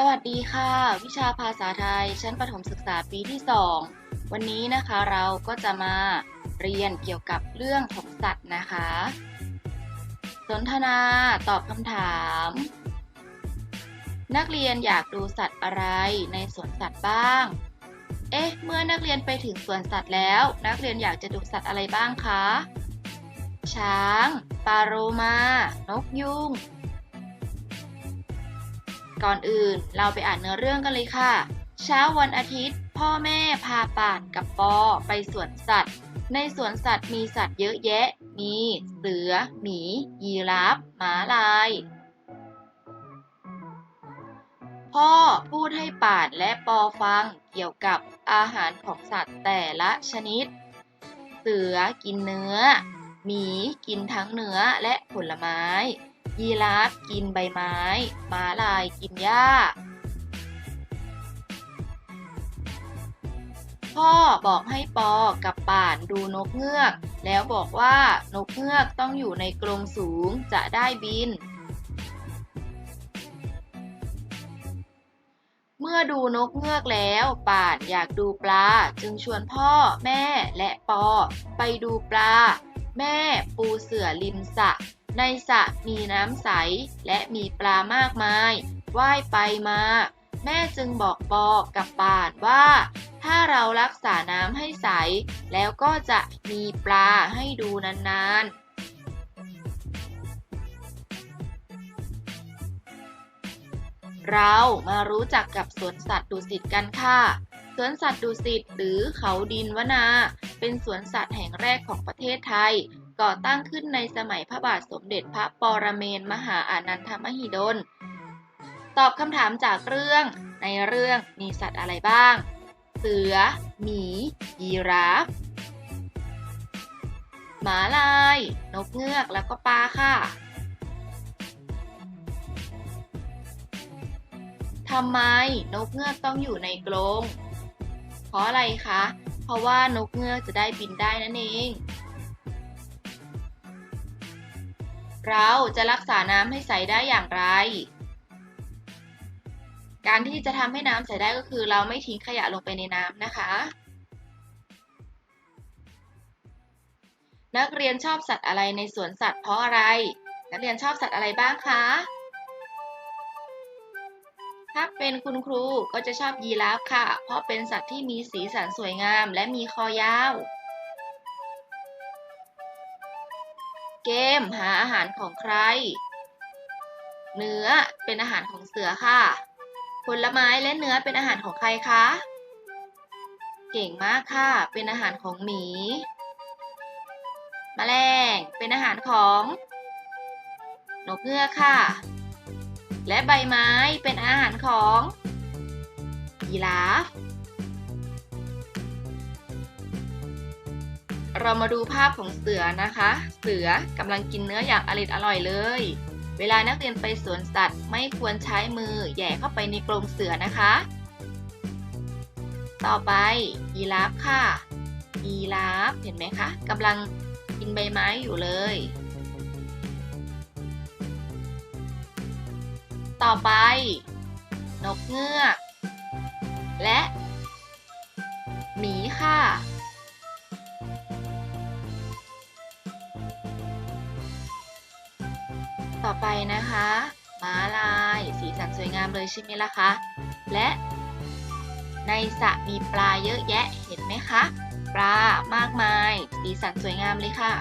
สวัสดีค่ะ วิชาภาษาไทย ชั้นประถมศึกษาปีที่ 2 วันนี้นะคะเราก็จะมาเรียนเกี่ยวกับเรื่องของสัตว์นะคะ สนทนาตอบคำถาม นักเรียนอยากดูสัตว์อะไรในสวนสัตว์บ้าง เอ๊ะ เมื่อนักเรียนไปถึงสวนสัตว์แล้ว นักเรียนอยากจะดูสัตว์อะไรบ้างคะ ช้าง ปลาโรมา นกยุง ก่อนอื่นเราไปอ่านเนื้อเรื่องกันเลยค่ะ เช้าวันอาทิตย์ พ่อแม่พาป่านกับปอไปสวนสัตว์ ในสวนสัตว์มีสัตว์เยอะแยะ มีเสือ หมี ยีราฟหมาลาย พ่อพูดให้ป่านและปอฟังเกี่ยวกับอาหารของสัตว์แต่ละชนิด เสือกินเนื้อ หมีกินทั้งเนื้อและผลไม้ ยีราฟกินใบไม้ ม้าลายกินหญ้า พ่อบอกให้ปอกับป่านดูนกเงือก แล้วบอกว่านกเงือกต้องอยู่ในกรงสูงจะได้บิน เมื่อดูนกเงือกแล้วป่านอยากดูปลา จึงชวนพ่อแม่และปอ ไปดูปลา แม่ปูเสือริมสระ ในสระมีน้ำใส และมีปลามากมายว่ายไปมา แม่จึงบอกปอกับปานว่า ถ้าเรารักษาน้ำให้ใส แล้วก็จะมีปลาให้ดูนานๆเรามารู้จักกับสวนสัตว์ดุสิตกันค่ะ สวนสัตว์ดุสิตหรือเขาดินวนา เป็นสวนสัตว์แห่งแรกของประเทศไทย ก่อตั้งขึ้นในสมัยพระบาทสมเด็จพระปรเมนมหาอานันทมหิดล ตอบคำถามจากเรื่อง ในเรื่องมีสัตว์อะไรบ้าง เสือ หมี ยีราฟ หมาลาย นกเงือกแล้วก็ปลาค่ะทำไมนกเงือกต้องอยู่ในกรงเพราะอะไรคะ เพราะว่านกเงือกจะได้บินได้นั่นเอง เราจะรักษาน้ำให้ใสได้อย่างไร การที่จะทำให้น้ำใสได้ก็คือ เราไม่ทิ้งขยะลงไปในน้ำนะคะ นักเรียนชอบสัตว์อะไรในสวนสัตว์เพราะอะไร นักเรียนชอบสัตว์อะไรบ้างคะ ถ้าเป็นคุณครูก็จะชอบยีราฟค่ะ เพราะเป็นสัตว์ที่มีสีสันสวยงาม และมีคอยาว เกมหาอาหารของใคร เนื้อเป็นอาหารของเสือค่ะ ผลไม้และเนื้อเป็นอาหารของใครคะ เก่งมากค่ะ เป็นอาหารของหมี แมลงเป็นอาหารของนกเงือกค่ะ และใบไม้เป็นอาหารของยีราฟ เรามาดูภาพของเสือนะคะ เสือกำลังกินเนื้ออย่างอริดอร่อยเลย เวลานักเรียนไปสวนสัตว์ ไม่ควรใช้มือแย่เข้าไปในกรงเสือนะคะ ต่อไปยีราฟค่ะ ยีราฟเห็นไหมคะกำลังกินใบไม้อยู่เลย ต่อไป นกเงือก และหมีค่ะ ต่อไปนะคะม้าลายสีสันสวยงามเลยใช่ไหมล่ะคะ และในสระมีปลาเยอะแยะเห็นไหมคะ ปลามากมาย สีสันสวยงามเลยค่ะ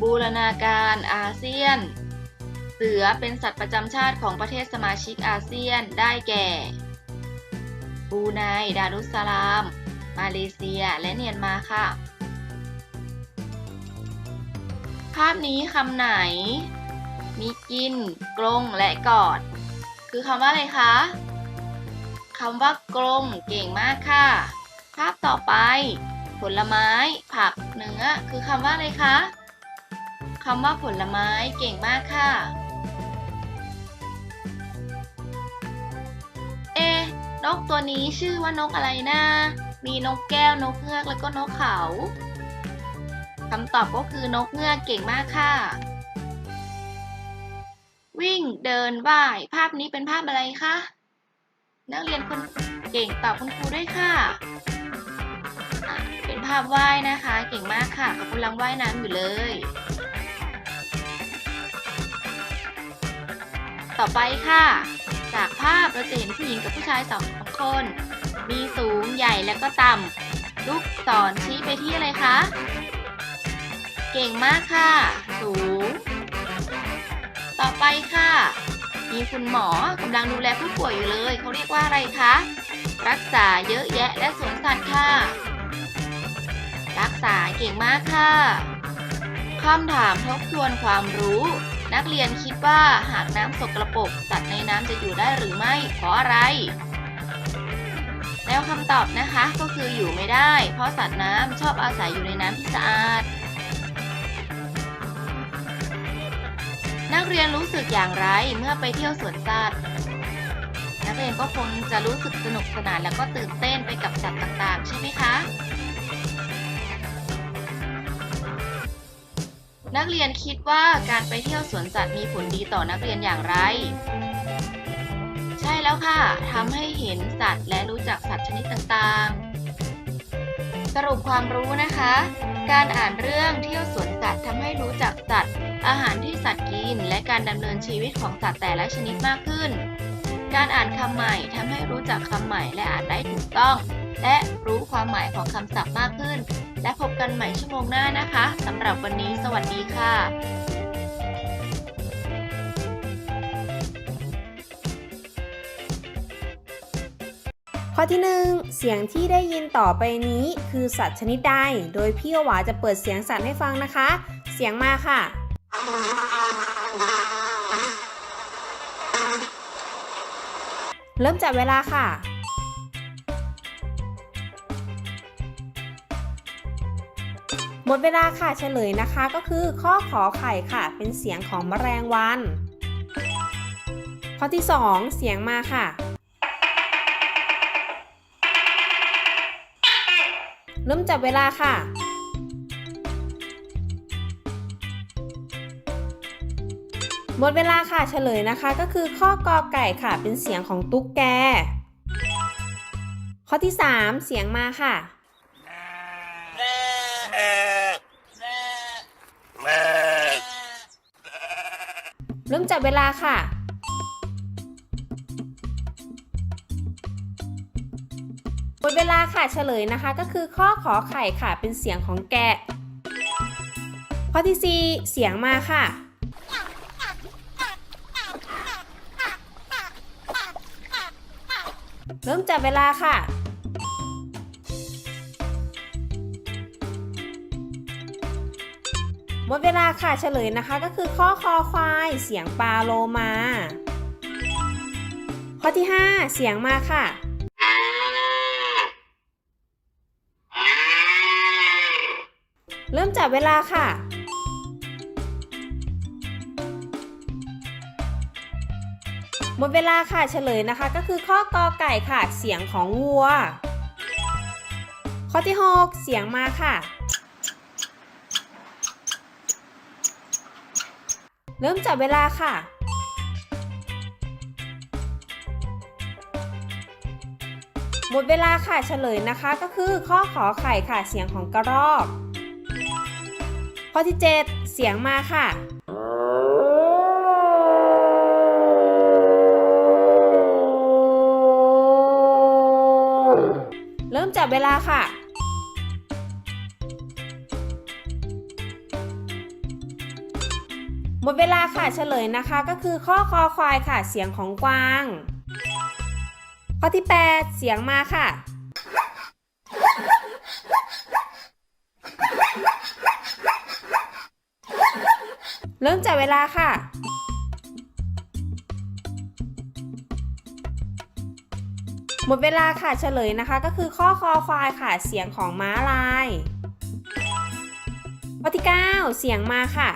บูรณาการอาเซียน เสือเป็นสัตว์ประจำชาติของประเทศสมาชิกอาเซียนได้แก่บูไน ดารุสสลาม มาเลเซีย และเมียนมาค่ะ ภาพนี้คำไหน มีกินกรงและกอด คือคำว่าอะไรคะ คำว่ากรงเก่งมากค่ะ ภาพต่อไป ผลไม้ ผัก เนื้อ คือคำว่าอะไรคะ คำว่าผลไม้ เก่งมากค่ะ นกตัวนี้ชื่อว่านกอะไรนะ มีนกแก้วนกเงือกแล้วก็นกเขาคำตอบก็คือนกเงือกเก่งมากค่ะ วิ่งเดินว่ายภาพนี้เป็นภาพอะไรคะนักเรียนคนเก่งตอบคุณครูด้วยค่ะ เป็นภาพว่ายนะคะ เก่งมากค่ะกำลังว่ายน้ำอยู่เลย ต่อไปค่ะ จากภาพเราจะเห็นผู้หญิงกับผู้ชายสองคน มีสูงใหญ่และก็ต่ำลูกศรชี้ไปที่อะไรคะ เก่งมากค่ะ สูง ต่อไปค่ะ มีคุณหมอกำลังดูแลผู้ป่วยอยู่เลย เขาเรียกว่าอะไรคะ รักษาเยอะแยะและสวนสัตว์ค่ะ รักษาเก่งมากค่ะ คำถามทบทวนความรู้ นักเรียนคิดว่าหากน้ำสกรปรกสัตว์ในน้ำจะอยู่ได้หรือไม่เพราะอะไร แล้วคำตอบนะคะก็คืออยู่ไม่ได้ เพราะสัตว์น้ำชอบอาศัยอยู่ในน้ำที่สะอาด นักเรียนรู้สึกอย่างไรเมื่อไปเที่ยวสวนสัตว์นักเรียนก็คงจะรู้สึกสนุกสนานแล้วก็ตื่นเต้นไปกับสัตว์ต่างๆ ใช่ไหมคะ นักเรียนคิดว่าการไปเที่ยวสวนสัตว์มีผลดีต่อนักเรียนอย่างไร ใช่แล้วค่ะทำให้เห็นสัตว์และรู้จักสัตว์ชนิดต่างๆ สรุปความรู้นะคะ การอ่านเรื่องเที่ยวสวนสัตว์ทำให้รู้จักสัตว์ อาหารที่สัตว์กิน และการดำเนินชีวิตของสัตว์แต่ละชนิดมากขึ้น การอ่านคำใหม่ทำให้รู้จักคำใหม่และอ่านได้ถูกต้อง และรู้ความหมายของคำศัพท์มากขึ้น และพบกันใหม่ชั่วโมงหน้านะคะสำหรับวันนี้สวัสดีค่ะข้อที่ 1 เสียงที่ได้ยินต่อไปนี้คือสัตว์ชนิดใด โดยพี่หวาจะเปิดเสียงสัตว์ให้ฟังนะคะ เสียงมาค่ะ เริ่มจับเวลาค่ะ หมดเวลาค่ะเฉลยนะคะ ก็คือข้อขอไข่ค่ะ เป็นเสียงของแมลงวัน ข้อที่ 2 เสียงมาค่ะ เริ่มจับเวลาค่ะ หมดเวลาค่ะเฉลยนะคะ ก็คือข้อกอไก่ค่ะ เป็นเสียงของตุ๊กแก ข้อที่ 3 เสียงมาค่ะ เริ่มจับเวลาค่ะ หมดเวลาค่ะเฉลยนะคะ ก็คือข้อขอไข่ค่ะเป็นเสียงของแกะ ข้อที่ 4 เสียงมาค่ะ เริ่มจับเวลาค่ะ หมดเวลาค่ะเฉลยนะคะก็คือข้อคอควายเสียงปลาโลมา ข้อที่ 5 เสียงมาค่ะ เริ่มจับเวลาค่ะหมดเวลาค่ะเฉลยนะคะก็คือข้อกอไก่ค่ะ เสียงของวัว ข้อที่ 6 เสียงมาค่ะ เริ่มจับเวลาค่ะ หมดเวลาค่ะเฉลยนะคะก็คือข้อขอไข่ค่ะเสียงของกระรอก ข้อที่ 7 เสียงมาค่ะ เริ่มจับเวลาค่ะ มดเวลาค่ะเฉลยนะคะก็คือข้อคอควายค่ะ เสียงของกวาง ข้อที่ 8 เสียงมาค่ะ เริ่มจับเวลาค่ะหมดเวลาค่ะเฉลยนะคะก็คือข้อคอควายค่ะ เสียงของม้าลายข้อที่ 9 เสียงมาค่ะ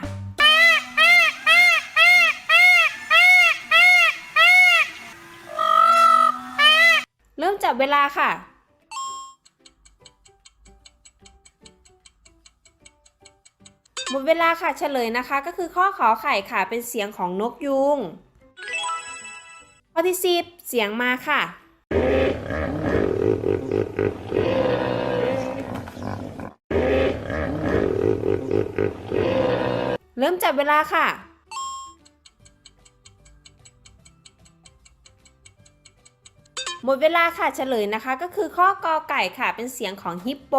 บเวลาค่ะ หมดเวลาค่ะเฉลยนะคะ ก็คือข้อขอไข่ค่ะเป็นเสียงของนกยุงข้อที่10เสียงมาค่ะเริ่มจับเวลาค่ะ มดเวลาค่ะเฉลยนะคะ ก็คือข้อกอไก่ค่ะเป็นเสียงของฮิปโป